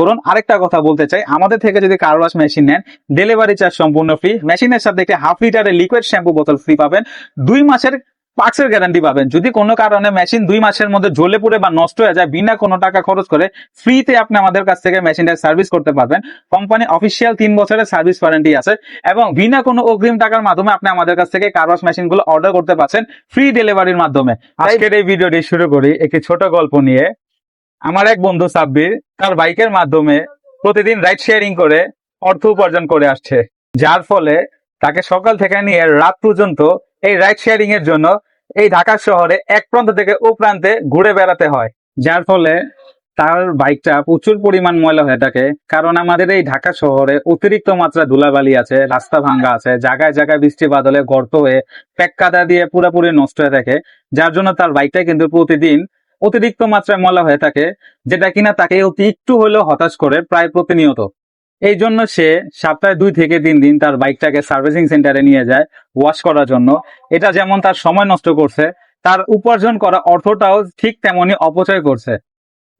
করুন। আরেকটা কথা বলতে চাই আমাদের থেকে যদি কার ওয়াশ মেশিন নেন ডেলিভারি চার্জ সম্পূর্ণ ফ্রি মেশিনের সাথে একটি হাফ লিটারের লিকুইড শ্যাম্পু বোতল ফ্রি পাবেন। দুই মাসের পার্টসের গ্যারান্টি পাবেন। যদি কোনো কারণে মেশিন দুই মাসের মধ্যে জ্বলে পড়ে বা নষ্ট হয়ে যায় বিনা কোনো টাকা খরচ করে ফ্রিতে আপনি আমাদের কাছ থেকে মেশিনটা সার্ভিস করতে পারবেন। কোম্পানি অফিসিয়াল তিন বছরের সার্ভিস ওয়ারেন্টি আছে এবং বিনা কোনো অগ্রিম টাকার মাধ্যমে আপনি আমাদের কাছ থেকে কার ওয়াশ মেশিন অর্ডার করতে পারছেন ফ্রি ডেলিভারির মাধ্যমে। আজকের এই ভিডিওটি শুরু করি একটি ছোট গল্প নিয়ে। আমার এক বন্ধু সাব্বির তার বাইকের মাধ্যমে প্রতিদিন রাইড শেয়ারিং করে অর্থ উপার্জন করে আসছে। যার ফলে তাকে সকাল থেকে নিয়ে রাত পর্যন্ত এই রাইড শেয়ারিং এর জন্য এই ঢাকা শহরে এক প্রান্ত থেকে ও প্রান্তে ঘুরে বেড়াতে হয়। যার ফলে তার বাইকটা প্রচুর পরিমাণ ময়লা হয়ে থাকে। কারণ আমাদের এই ঢাকা শহরে অতিরিক্ত মাত্রা ধুলাবালি আছে, রাস্তা ভাঙ্গা আছে, জায়গায় জায়গায় বৃষ্টি বাদলে গর্ত হয়ে প্যাক কাদা দিয়ে পুরোপুরি নষ্ট হয়ে থাকে। যার জন্য তার বাইকটা কিন্তু প্রতিদিন অতিরিক্ত মাত্রায় ময়লা হয়ে থাকে, যেটা কিনা তাকে অতি একটু হলেও হতাশ করে প্রায় প্রতিনিয়ত। এই জন্য সে সপ্তাহে দুই থেকে তিন দিন তার বাইকটাকে সার্ভিসিং সেন্টারে নিয়ে যায় ওয়াশ করার জন্য। এটা যেমন তার সময় নষ্ট করছে, তার উপার্জন করা অর্থটাও ঠিক তেমনি অপচয় করছে।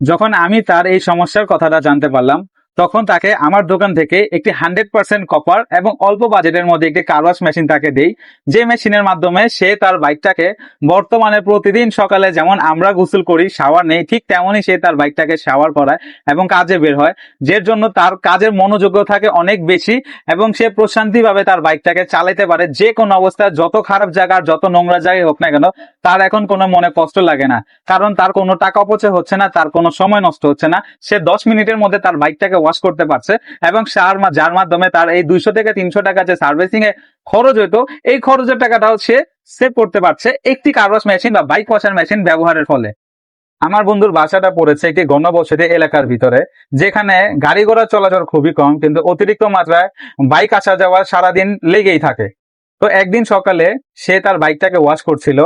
যখন আমি তার এই সমস্যার কথাটা জানতে পারলাম তখন তাকে আমার দোকান থেকে একটি হান্ড্রেড পার্সেন্ট কপার এবং অল্প বাজেটের মধ্যে একটি কারওয়াশ মেশিন তাকে দেই। যে মেশিনের মাধ্যমে সে তার বাইকটাকে বর্তমানে প্রতিদিন সকালে যেমন আমরা গোসল করি শাওয়ার নেই, ঠিক তেমনই সে তার বাইকটাকে শাওয়ার করায় এবং কাজে বের হয়। যার জন্য তার কাজের মনোযোগ্য থাকে অনেক বেশি এবং সে প্রশান্তি ভাবে তার বাইকটাকে চালাতে পারে। যে কোনো অবস্থায় যত খারাপ জায়গা যত নোংরা জায়গায় হোক না কেন, তার এখন কোনো মনে কষ্ট লাগে না। কারণ তার কোনো টাকা অপচয় হচ্ছে না, তার কোনো সময় নষ্ট হচ্ছে না। সে দশ মিনিটের মধ্যে তার বাইকটাকে ওয়াশ করতে পারছে এবং সার যার মাধ্যমে তার এই দুইশো থেকে তিনশো টাকা যে সার্ভিসিং এ খরচ হতো এই খরচের টাকাটাও সে সেভ করতে পারছে একটি কারওয়াশ মেশিন বা বাইক ওয়াশার মেশিন ব্যবহারের ফলে। আমার বন্ধুর বাসাটা পড়েছে একটি গণবসতি এলাকার ভিতরে, যেখানে গাড়ি ঘোড়া চলাচল খুবই কম, কিন্তু অতিরিক্ত মাত্রায় বাইক আসা যাওয়া সারাদিন লেগেই থাকে। তো একদিন সকালে সে তার বাইকটাকে ওয়াশ করছিল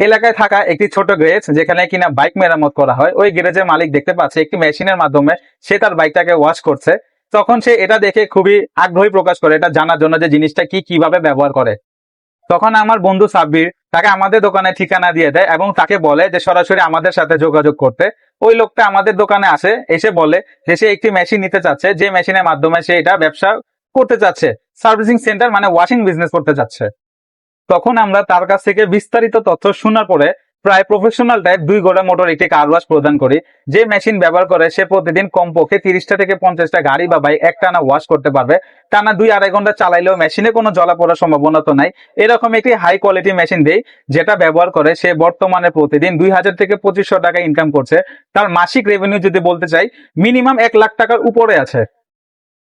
এলাকায় থাকা একটি ছোট গ্যারেজ যেখানে কিনা বাইক মেরামত করা হয়। ওই গ্যারেজের মালিক দেখতে পাচ্ছে, একটি মেশিনের মাধ্যমে সে তার বাইকটাকে ওয়াশ করছে। তখন সে এটা দেখে খুবই আগ্রহী প্রকাশ করে, এটা জানার জন্য যে জিনিসটা কি কীভাবে ব্যবহার করে। তখন আমার বন্ধু সাব্বির তাকে আমাদের দোকানে ঠিকানা দিয়ে দেয় এবং তাকে বলে যে সরাসরি আমাদের সাথে যোগাযোগ করতে। ওই লোকটা আমাদের দোকানে আসে, এসে বলে যে সে একটি মেশিন নিতে চাচ্ছে, যে মেশিনের মাধ্যমে সে এটা ব্যবসা করতে চাচ্ছে। সার্ভিসিং সেন্টার মানে ওয়াশিং বিজনেস করতে চাচ্ছে। তখন আমরা তার কাছ থেকে বিস্তারিত তথ্য শোনার পরে প্রায় প্রফেশনাল টাইপ দুই গোড়া মোটর একটি কার ওয়াশ প্রদান করি। যে মেশিন ব্যবহার করে সে প্রতিদিন কমপক্ষে তিরিশটা থেকে পঞ্চাশটা গাড়ি বা বাইক একটানা ওয়াশ করতে পারবে। টানা দুই আড়াই ঘণ্টা চালাইলেও মেশিনে কোনো জলা পড়ার সম্ভাবনা তো নাই। এরকম একটি হাই কোয়ালিটি মেশিন দেই, যেটা ব্যবহার করে সে বর্তমানে প্রতিদিন দুই হাজার থেকে পঁচিশশো টাকা ইনকাম করছে। তার মাসিক রেভিনিউ যদি বলতে চাই মিনিমাম এক লাখ টাকার উপরে আছে।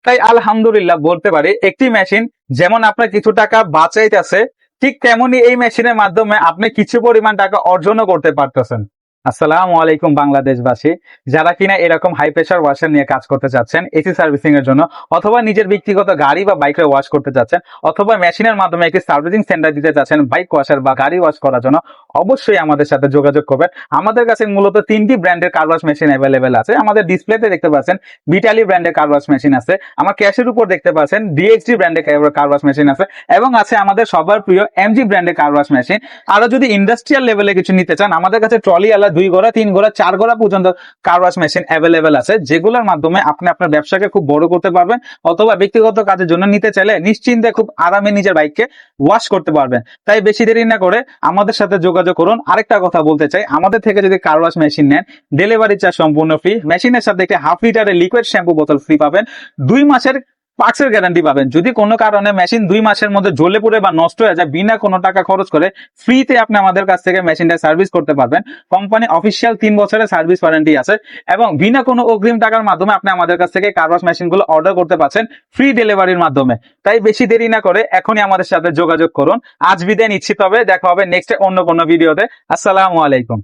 তাই আলহামদুলিল্লাহ বলতে পারি, একটি মেশিন যেমন আপনার কিছু টাকা বাঁচাইতেছে ঠিক তেমনি এই মেশিনের মাধ্যমে আপনি কিছু পরিমাণ টাকা অর্জনও করতে পারতেছেন। আসসালামু আলাইকুম বাংলাদেশবাসী। যারা কিনা এরকম হাই প্রেশার ওয়াশার নিয়ে কাজ করতে চাচ্ছেন এসি সার্ভিসিং এর জন্য, অথবা নিজের ব্যক্তিগত গাড়ি বা বাইকে ওয়াশ করতে চাচ্ছেন, অথবা মেশিনের মাধ্যমে একটি সার্ভিসিং সেন্টার দিতে চাচ্ছেন বাইক ওয়াশার বা গাড়ি ওয়াশ করার জন্য, অবশ্যই আমাদের সাথে যোগাযোগ করবেন। আমাদের কাছে মূলত তিনটি ব্র্যান্ডের কার ওয়াশ মেশিন অ্যাভেলেবেল আছে। আমাদের ডিসপ্লেতে দেখতে পাচ্ছেন বিটালি ব্র্যান্ডের কার ওয়াশ মেশিন আছে। আমার ক্যাশের উপর দেখতে পাচ্ছেন ডিএক্সডি ব্র্যান্ডের কার ওয়াশ মেশিন আছে এবং আছে আমাদের সবার প্রিয় এমজি ব্র্যান্ডের কার ওয়াশ মেশিন আরও যদি ইন্ডাস্ট্রিয়াল লেভেলে কিছু নিতে চান, আমাদের কাছে ট্রলি আলা দুই গোড়া, তিন গোড়া, চার গোড়া পর্যন্ত কার ওয়াশ মেশিন অ্যাভেলেবেল আছে। যেগুলোর মাধ্যমে আপনি আপনার ব্যবসাকে খুব বড় করতে পারবেন অথবা ব্যক্তিগত কাজের জন্য নিতে চাইলে নিশ্চিন্তে খুব আরামে নিজের বাইককে ওয়াশ করতে পারবেন। তাই বেশি দেরি না করে আমাদের সাথে যোগাযোগ করুন। আরেকটা কথা বলতে চাই, আমাদের থেকে যদি কার ওয়াশ মেশিন নেন ডেলিভারি চার্জ সম্পূর্ণ ফ্রি মেশিনের সাথে একটি হাফ লিটারের লিকুইড শ্যাম্পু বোতল ফ্রি পাবেন। দুই মাসের পার্টসের গ্যারান্টি পাবেন। যদি কোনো কারণে মেশিন দুই মাসের মধ্যে জ্বলে পড়ে বা নষ্ট হয়ে যায়, বিনা কোনো টাকা খরচ করে ফ্রিতে আপনি আমাদের কাছ থেকে মেশিনটা সার্ভিস করতে পারবেন। কোম্পানি অফিসিয়াল তিন বছরের সার্ভিস ওয়ারেন্টি আছে এবং বিনা কোনো অগ্রিম টাকার মাধ্যমে আপনি আমাদের কাছ থেকে কারওয়াশ মেশিনগুলো অর্ডার করতে পারছেন ফ্রি ডেলিভারির মাধ্যমে। তাই বেশি দেরি না করে এখনই আমাদের সাথে যোগাযোগ করুন। আজ বিদায় নিচ্ছি তবে দেখা হবে নেক্সট অন্য কোনো ভিডিওতে আসসালামু আলাইকুম।